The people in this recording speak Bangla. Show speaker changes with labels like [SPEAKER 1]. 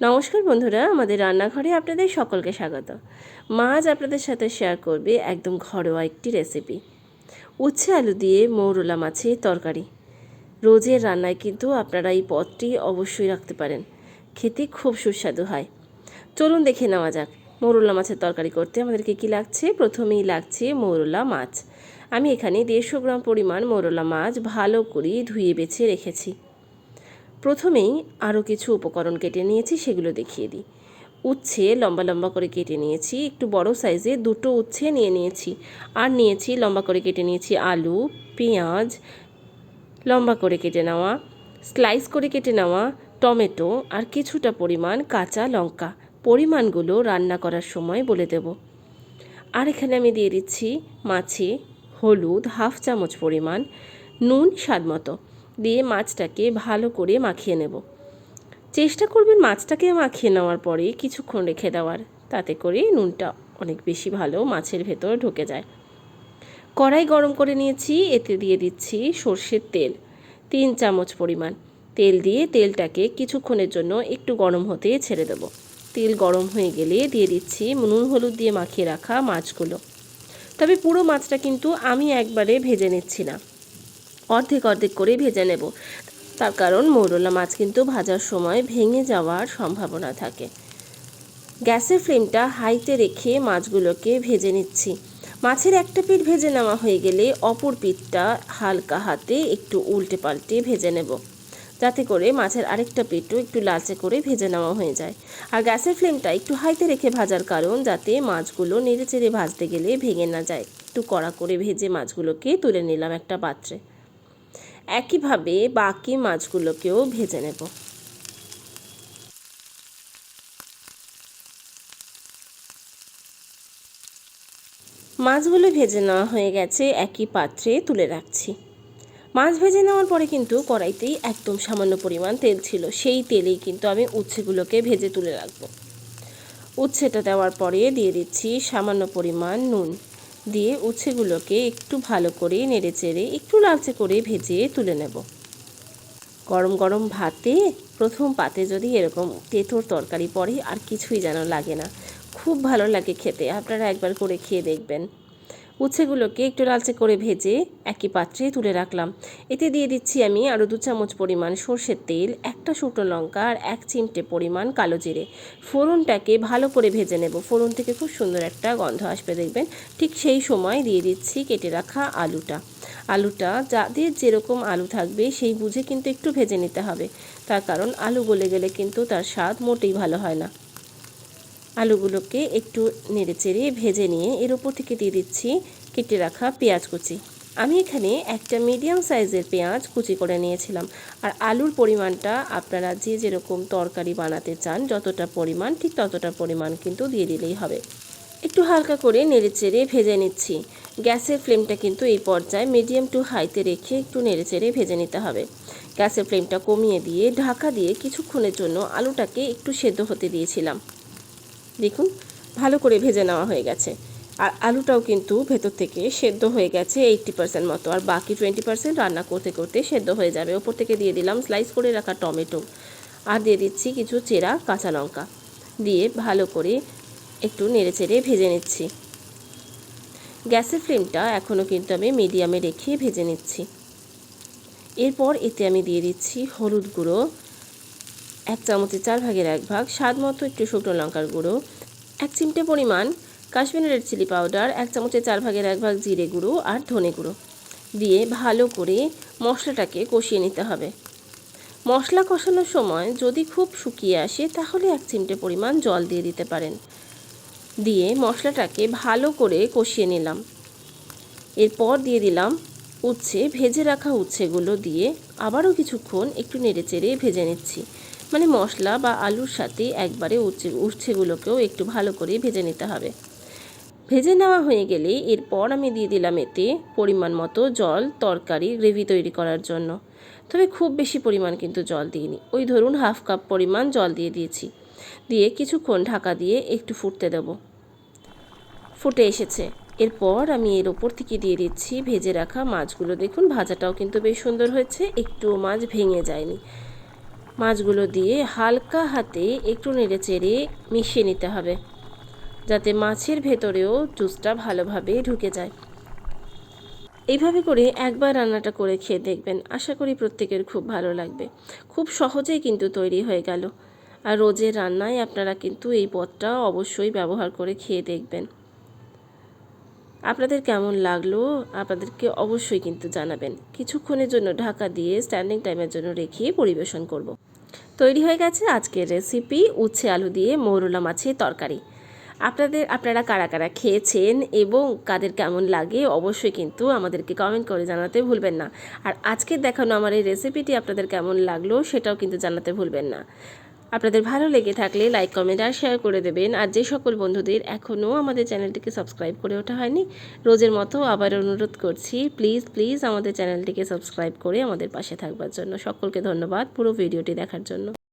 [SPEAKER 1] নমস্কার বন্ধুরা, আমাদের রান্নাঘরে আপনাদের সকলকে স্বাগত। মা আজ আপনাদের সাথে শেয়ার করবে একদম ঘরোয়া একটি রেসিপি উচ্ছে আলু দিয়ে মৌরলা মাছের তরকারি। রোজের রান্নায় কিন্তু আপনারা এই পদটি অবশ্যই রাখতে পারেন। খেতে খুব সুস্বাদু হয়। চলুন দেখে নেওয়া যাক, মৌরলা মাছের তরকারি করতে আমাদেরকে কি লাগছে? প্রথমেই লাগছে মৌরলা মাছ। আমি এখানে দেড়শো গ্রাম পরিমাণ মৌরলা মাছ ভালো করে ধুয়ে বেছে রেখেছি। প্রথমেই আরও কিছু উপকরণ কেটে নিয়েছি, সেগুলো দেখিয়ে দিই। উচ্ছে লম্বা লম্বা করে কেটে নিয়েছি, একটু বড় সাইজে দুটো উচ্ছে নিয়ে নিয়েছি। আর নিয়েছি, লম্বা করে কেটে নিয়েছি আলু, পেঁয়াজ, লম্বা করে কেটে নেওয়া, স্লাইস করে কেটে নেওয়া টমেটো আর কিছুটা পরিমাণ কাঁচা লঙ্কা। পরিমাণগুলো রান্না করার সময় বলে দেব। আর এখানে আমি দিয়ে দিচ্ছি মাছে হলুদ হাফ চামচ পরিমাণ নুন স্বাদ মতো। দিয়ে মাছটাকে ভালো করে মাখিয়ে নেব। চেষ্টা করবেন মাছটাকে মাখিয়ে নেওয়ার পরে কিছুক্ষণ রেখে দেওয়ার। তাতে করে নুনটা অনেক বেশি ভালো মাছের ভেতর ঢুকে যায়। কড়াই গরম করে নিয়েছি, এতে দিয়ে দিচ্ছি সর্ষের তেল, তিন চামচ পরিমাণ। তেল দিয়ে তেলটাকে কিছুক্ষণের জন্য একটু গরম হতে ছেড়ে দেব। তেল গরম হয়ে গেলে দিয়ে দিচ্ছি নুন হলুদ দিয়ে মাখিয়ে রাখা মাছগুলো। তবে পুরো মাছটা কিন্তু আমি একবারে ভেজে নিচ্ছি না। অর্ধেক অর্ধেক করে ভেজে নেব। তার কারণ মৌরলা মাছ কিন্তু ভাজার সময় ভেঙে যাওয়ার সম্ভাবনা থাকে। গ্যাসের ফ্লেমটা হাইতে রেখে মাছগুলোকে ভেজে নিচ্ছি। মাছের একটা পিঠ ভেজে নেওয়া হয়ে গেলে অপর পিঠটা হালকা হাতে একটু উল্টে পাল্টে ভেজে নেব। যাতে করে মাছের আরেকটা পিঠও একটু লালচে করে ভেজে নেওয়া হয়ে যায়। আর গ্যাসের ফ্লেমটা একটু হাইতে রেখে ভাজার কারণ যাতে মাছগুলো নেড়ে চেড়ে ভাজতে গেলে ভেঙে না যায়। একটু কড়া করে ভেজে মাছগুলোকে তুলে নিলাম একটা পাত্রে। একইভাবে বাকি মাছগুলোকেও ভেজে নেব। মাছগুলো ভেজে নেওয়া হয়ে গেছে একই পাত্রে তুলে রাখছি। মাছ ভেজে নেওয়ার পরে কিন্তু কড়াইতেই একদম সামান্য পরিমাণ তেল ছিল, সেই তেলেই কিন্তু আমি উচ্ছেগুলোকে ভেজে তুলে রাখব। উচ্ছেটা দেওয়ার পরে দিয়ে দিচ্ছি সামান্য পরিমাণ নুন। দিয়ে উচ্ছেগুলোকে একটু ভালো করে নেড়েচেড়ে একটু লালচে করে ভেজে তুলে নেব। গরম গরম ভাতে প্রথম পাতে যদি এরকম তেঁতোর তরকারি পড়ে আর কিছুই যেন লাগে না। খুব ভালো লাগে খেতে। আপনারা একবার করে খেয়ে দেখবেন। উচ্ছেগুলোকে একটু লালচে করে ভেজে একই পাত্রে তুলে রাখলাম। এতে দিয়ে দিচ্ছি আমি আরও দু চামচ পরিমাণ সর্ষের তেল, একটা শুকনো লঙ্কা আর এক চিমটে পরিমাণ কালো জিরে। ফোড়নটাকে ভালো করে ভেজে নেব। ফোড়ন থেকে খুব সুন্দর একটা গন্ধ আসবে, দেখবেন। ঠিক সেই সময় দিয়ে দিচ্ছি কেটে রাখা আলুটা। আলুটা যাদের যেরকম আলু থাকবে সেই বুঝে কিন্তু একটু ভেজে নিতে হবে। তার কারণ আলু গলে গেলে কিন্তু তার স্বাদ মোটেই ভালো হয় না। আলুগুলোকে একটু নেড়ে চেড়ে ভেজে নিয়ে এর উপর থেকে দিয়ে দিচ্ছি, কেটে রাখা পেঁয়াজ কুচি। আমি এখানে একটা মিডিয়াম সাইজের পেঁয়াজ কুচি করে নিয়েছিলাম। আর আলুর পরিমাণটা আপনারা যে যেরকম তরকারি বানাতে চান, যতটা পরিমাণ, ঠিক ততটা পরিমাণ কিন্তু দিয়ে দিলেই হবে। একটু হালকা করে নেড়ে চেড়ে ভেজে নিচ্ছি। গ্যাসের ফ্লেমটা কিন্তু এই পর্যায়ে মিডিয়াম টু হাইতে রেখে একটু নেড়ে চেড়ে ভেজে নিতে হবে। গ্যাসের ফ্লেমটা কমিয়ে দিয়ে ঢাকা দিয়ে কিছুক্ষণের জন্য আলুটাকে একটু সেদ্ধ হতে দিয়েছিলাম। দেখুন, ভালো করে ভেজে নেওয়া হয়ে গেছে। আর আলুটাও কিন্তু ভেতর থেকে সেদ্ধ হয়ে গেছে এইটটি পার্সেন্ট মতো। আর বাকি টোয়েন্টি পার্সেন্ট রান্না করতে করতে সেদ্ধ হয়ে যাবে। ওপর থেকে দিয়ে দিলাম স্লাইস করে রাখা টমেটো। আর দিয়ে দিচ্ছি কিছু চেরা কাঁচা লঙ্কা। দিয়ে ভালো করে একটু নেড়ে চেড়ে ভেজে নিচ্ছি। গ্যাসের ফ্লেমটা এখনও কিন্তু আমি মিডিয়ামে রেখে ভেজে নিচ্ছি। এরপর এতে আমি দিয়ে দিচ্ছি হলুদ গুঁড়ো। এক চামচের চার ভাগের এক ভাগ স্বাদ মতো একটু শুকনো লঙ্কার গুঁড়ো, এক চিমটে পরিমাণ কাশ্মীরি রেড চিলি পাউডার, এক চামচের চার ভাগের এক ভাগ জিরে গুঁড়ো আর ধনে গুঁড়ো দিয়ে ভালো করে মশলাটাকে কষিয়ে নিতে হবে। মশলা কষানোর সময় যদি খুব শুকিয়ে আসে তাহলে এক চিমটে পরিমাণ জল দিয়ে দিতে পারেন। দিয়ে মশলাটাকে ভালো করে কষিয়ে নিলাম। এরপর দিয়ে দিলাম উচ্ছে, ভেজে রাখা উচ্ছেগুলো দিয়ে আবারও কিছুক্ষণ একটু নেড়ে চেড়ে ভেজে নিচ্ছি। মানে মশলা বা আলুর সাথে একবারে উচ্ছে, উচ্ছেগুলোকেও একটু ভালো করে ভেজে নিতে হবে। ভেজে নেওয়া হয়ে গেলে এরপর আমি দিয়ে দিলাম এতে পরিমাণ মতো জল, তরকারি, গ্রেভি তৈরি করার জন্য। তবে খুব বেশি পরিমাণ কিন্তু জল দিইনি। ওই ধরুন হাফ কাপ পরিমাণ জল দিয়ে দিয়েছি। দিয়ে কিছুক্ষণ ঢাকা দিয়ে একটু ফুটতে দেবো। ফুটে এসেছে। এরপর আমি এর ওপর থেকে দিয়ে দিচ্ছি ভেজে রাখা মাছগুলো। দেখুন, ভাজাটাও কিন্তু বেশ সুন্দর হয়েছে। একটুও মাছ ভেঙে যায়নি। মাছগুলো দিয়ে হালকা হাতে একটু নেড়ে চেড়ে মিশিয়ে নিতে হবে, যাতে মাছের ভেতরেও জুসটা ভালোভাবে ঢুকে যায়। এইভাবে করে একবার রান্নাটা করে খেয়ে দেখবেন। আশা করি প্রত্যেকের খুব ভালো লাগবে। খুব সহজেই কিন্তু তৈরি হয়ে গেল। আর রোজের রান্নায় আপনারা কিন্তু এই পদটা অবশ্যই ব্যবহার করে খেয়ে দেখবেন। আপনাদের কেমন লাগল? আপনাদেরকে অবশ্যই কিন্তু জানাবেন। কিছুক্ষণের জন্য ঢাকা দিয়ে স্ট্যান্ডিং টাইমের জন্য রেখে পরিবেশন করব। তৈরি হয়ে গেছে আজকের রেসিপি উচ্ছে আলু দিয়ে মৌরলা মাছের তরকারি। আপনাদের, আপনারা কারা কারা খেয়েছেন এবং কাদের কেমন লাগে অবশ্যই কিন্তু আমাদেরকে কমেন্ট করে জানাতে ভুলবেন না। আর আজকে দেখানো আমার এই রেসিপিটি আপনাদের কেমন লাগল সেটাও কিন্তু জানাতে ভুলবেন না। আপনাদের ভালো লেগে থাকলে লাইক কমেন্ট আর শেয়ার করে দেবেন। আর যে সকল বন্ধুদের এখনও আমাদের চ্যানেলটিকে সাবস্ক্রাইব করে ওঠা হয়নি, রোজের মতো আবার অনুরোধ করছি প্লিজ প্লিজ আমাদের চ্যানেলটিকে সাবস্ক্রাইব করে আমাদের পাশে থাকবার জন্য। সকলকে ধন্যবাদ পুরো ভিডিওটি দেখার জন্য।